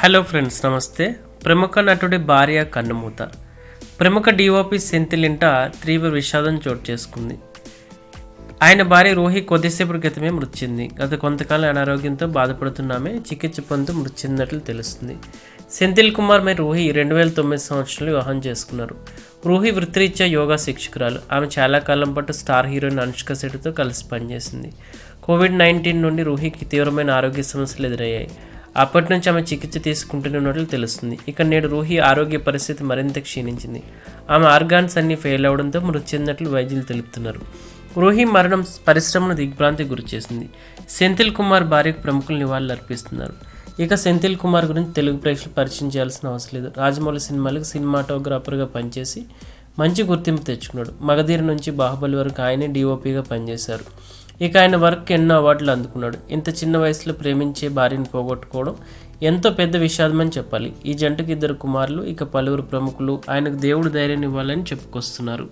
Hello friends నమస్తే. ప్రముఖ నటుడి భార్య కన్నుమూత. ప్రముఖ డిఓపి సెంతిలింట తీవ్ర విషాదం చోటు చేసుకుంది. ఆయన భార్య రోహి కొద్దిసేపటి క్రితమే మృతి చెంది గత కొంతకాలం అనారోగ్యంతో బాధపడుతున్నామే చికిత్స పొందుతూ మృతి చెందినట్లు తెలుస్తుంది. సెంతిల్ కుమార్ మరి రోహి రెండు వేల తొమ్మిది సంవత్సరంలో వివాహం చేసుకున్నారు. రూహి వృత్తిరీత్యా యోగా శిక్షకురాలు. ఆమె చాలా కాలం పాటు స్టార్ హీరోయిన్ అనుష్క శెట్టితో కలిసి పనిచేసింది. కోవిడ్ నైన్టీన్ నుండి రూహికి తీవ్రమైన ఆరోగ్య సమస్యలు ఎదురయ్యాయి. అప్పటి నుంచి ఆమె చికిత్స తీసుకుంటున్నట్లు తెలుస్తుంది. ఇక నేడు రూహి ఆరోగ్య పరిస్థితి మరింత క్షీణించింది. ఆమె ఆర్గాన్స్ అన్ని ఫెయిల్ అవడంతో మృతి చెందినట్లు వైద్యులు తెలుపుతున్నారు. రూహి మరణం పరిశ్రమను దిగ్భ్రాంతి గురిచేసింది సెంథిల్ కుమార్ భార్యకు ప్రముఖులు నివాళులు అర్పిస్తున్నారు. ఇక సెంథిల్ కుమార్ గురించి తెలుగు ప్రేక్షకులు పరిచయం చేయాల్సిన అవసరం లేదు. రాజమౌళి సినిమాలకు సినిమాటోగ్రాఫర్గా పనిచేసి మంచి గుర్తింపు తెచ్చుకున్నాడు. మగధీర నుంచి బాహుబలి వరకు ఆయనే డీఓపీగా పనిచేశారు. ఇక ఆయన వర్క్ ఎన్నో అవార్డులు అందుకున్నాడు. ఇంత చిన్న వయసులో ప్రేమించే భార్యను పోగొట్టుకోవడం ఎంతో పెద్ద విషాదమని చెప్పాలి. ఈ జంటకి ఇద్దరు కుమారులు ఇక పలువురు ప్రముఖులు. ఆయనకు దేవుడు ధైర్యం ఇవ్వాలని చెప్పుకొస్తున్నారు.